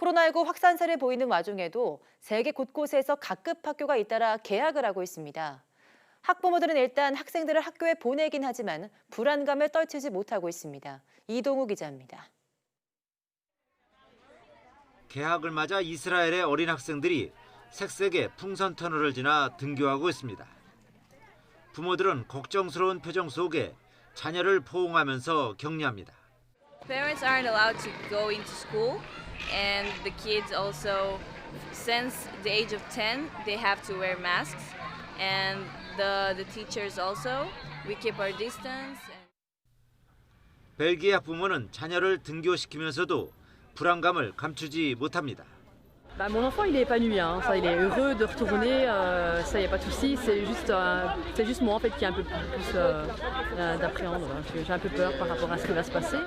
코로나19 확산세를 보이는 와중에도 세계 곳곳에서 각급 학교가 잇따라 개학을 하고 있습니다. 학부모들은 일단 학생들을 학교에 보내긴 하지만 불안감을 떨치지 못하고 있습니다. 이동우 기자입니다. 개학을 맞아 이스라엘의 어린 학생들이 색색의 풍선 터널을 지나 등교하고 있습니다. 부모들은 걱정스러운 표정 속에 자녀를 포옹하면서 격려합니다. Parents aren't allowed to go into school, and the kids also, since the age of 10, they have to wear masks, and the, the teachers also. We keep our distance. 벨기에 학부모는 자녀를 등교시키면서도 불안감을 감추지 못합니다. Bah, mon enfant, il est épanoui, hein. ça, il est heureux de retourner, euh, ça, il n'y a pas de souci. C'est juste, euh, c'est juste moi en fait qui ai un peu plus euh, euh. J'ai j'ai un peu peur par rapport à ce qui va se passer.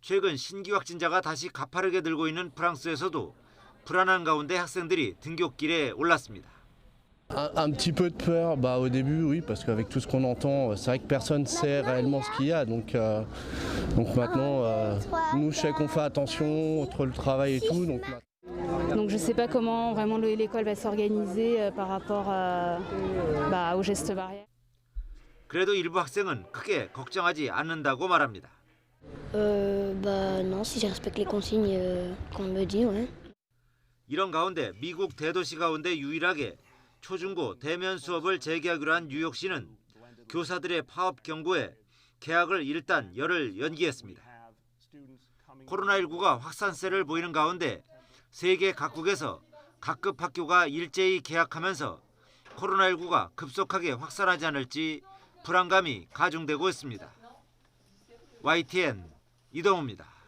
최근 신규 확진자가 다시 가파르게 들고 있는 프랑스에서도 불안한 가운데 학생들이 등교길에 올랐습니다. Un, un petit peu de peur, bah, au début oui, parce qu'avec tout ce qu'on entend, c'est vrai que personne ne sait réellement ce qu'il y a. Donc, euh, donc maintenant, euh, nous, je sais qu'on fait attention entre le travail et tout. Donc, Donc je ne sais pas comment vraiment le- l'école va s'organiser euh, par rapport à- bah, aux gestes barrières. 그래도 일부 학생은 크게 걱정하지 않는다고 말합니다. Euh, bah non, si je respecte les consignes euh, qu'on me dit, ouais. 이런 가운데 미국 대도시 가운데 유일하게 초중고 대면 수업을 재개하기로 한 뉴욕시는 교사들의 파업 경고에 개학을 일단 열흘 연기했습니다. 코로나19가 확산세를 보이는 가운데 세계 각국에서 각급 학교가 일제히 개학하면서 코로나19가 급속하게 확산하지 않을지 불안감이 가중되고 있습니다. YTN 이동호입니다.